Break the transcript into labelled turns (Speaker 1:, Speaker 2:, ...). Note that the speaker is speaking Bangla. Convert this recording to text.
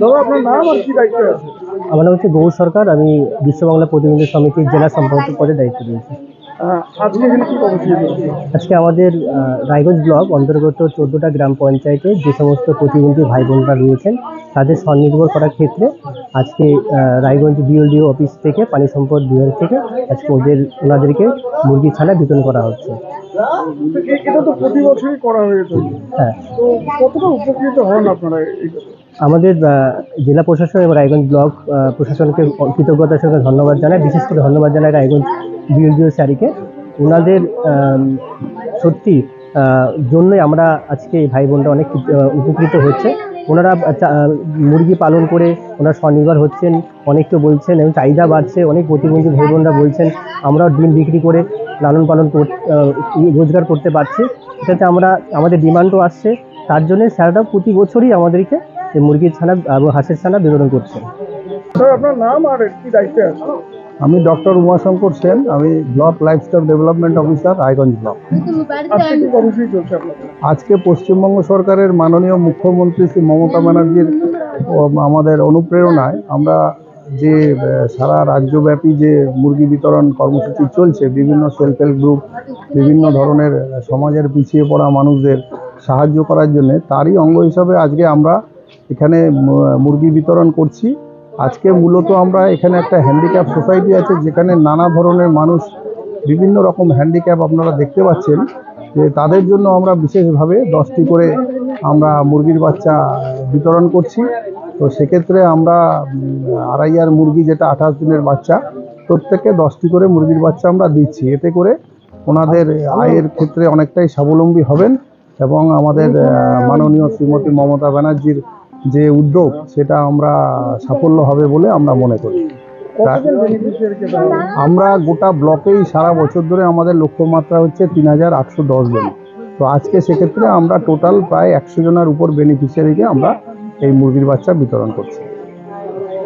Speaker 1: দাদা আপনার নাম আর কি দায়িত্বে আছে?
Speaker 2: আমার নাম হচ্ছে গৌর সরকার আমি বিশ্ব বাংলা প্রতিনিধি সমিতির জেলা সম্পাদক পদে দায়িত্ব রয়েছে।
Speaker 1: আজকে কর্মসূচি চলছে
Speaker 2: আজকে আমাদের রায়গঞ্জ ব্লক অন্তর্গত চোদ্দোটা গ্রাম পঞ্চায়েতে যে সমস্ত প্রতিবন্ধী ভাই বোনরা রয়েছেন তাদের স্বনির্ভর করার ক্ষেত্রে আজকে রায়গঞ্জ বিএলডিও অফিস থেকে পানি সম্পদ বিভাগ থেকে আজকে ওদের ওনাদেরকে মুরগি ছানা বিতরণ করা হচ্ছে।
Speaker 1: এটা তো প্রতি বছরই করা হয়ে থাকে।
Speaker 2: হ্যাঁ।
Speaker 1: তো কতটা উপকৃত হন আপনারা
Speaker 2: আমাদের জেলা প্রশাসন এবং রায়গঞ্জ ব্লক প্রশাসনকে কৃতজ্ঞতার সঙ্গে ধন্যবাদ জানাই। বিশেষ করে ধন্যবাদ জানাই রায়গঞ্জ বিএলডিও স্যারিকে। ওনাদের সত্যি জন্যই আমরা আজকে এই ভাই বোনরা অনেক উপকৃত হচ্ছে। ওনারা মুরগি পালন করে ওনারা স্বনির্ভর হচ্ছেন, অনেককে বলছেন এবং চাহিদা বাড়ছে, অনেক প্রতিবন্ধী ভাই বোনরা বলছেন, আমরাও ডিম বিক্রি করে লালন পালন রোজগার করতে পারছি। এটাতে আমরা, আমাদের ডিমান্ডও আসছে। তার জন্য স্যাররা প্রতি বছরই আমাদেরকে এই মুরগির ছানা এবং হাঁসের ছানা বিতরণ করছেন
Speaker 1: স্যার আপনার নাম আর কি দায়িত্বে আছে
Speaker 3: আমি ডক্টর উমাশঙ্কর সেন আমি block livestock development officer Raiganj block.
Speaker 1: আজকে
Speaker 3: পশ্চিমবঙ্গ সরকারের মাননীয় মুখ্যমন্ত্রী শ্রী মমতা ব্যানার্জির আমাদের অনুপ্রেরণায় আমরা যে সারা রাজ্যব্যাপী যে মুরগি বিতরণ কর্মসূচি চলছে বিভিন্ন সেলফ হেল্প গ্রুপ বিভিন্ন ধরনের সমাজের পিছিয়ে পড়া মানুষদের সাহায্য করার জন্য তারই অঙ্গ হিসাবে আজকে আমরা এখানে মুরগি বিতরণ করছি। আজকে মূলত আমরা এখানে একটা হ্যান্ডিক্যাপ সোসাইটি আছে, যেখানে নানা ধরনের মানুষ বিভিন্ন রকম হ্যান্ডিক্যাপ আপনারা দেখতে পাচ্ছেন। যে তাদের জন্য আমরা বিশেষভাবে দশটি করে আমরা মুরগির বাচ্চা বিতরণ করছি। তো সেক্ষেত্রে আমরা আড়াইয়ার মুরগি যেটা আঠাশ দিনের বাচ্চা, প্রত্যেককে দশটি করে মুরগির বাচ্চা আমরা দিচ্ছি। এতে করে ওনাদের আয়ের ক্ষেত্রে অনেকটাই স্বাবলম্বী হবেন এবং আমাদের মাননীয় শ্রীমতী মমতা ব্যানার্জির যে উদ্যোগ সেটা আমরা সাফল্য হবে বলে আমরা মনে করি? আমরা গোটা ব্লকেই সারা বছর ধরে আমাদের লক্ষ্যমাত্রা হচ্ছে তিন হাজার আটশো দশ জন। তো আজকে সেক্ষেত্রে আমরা টোটাল প্রায় একশো জনের উপর বেনিফিশিয়ারিকে আমরা এই মুরগির বাচ্চা বিতরণ করছি।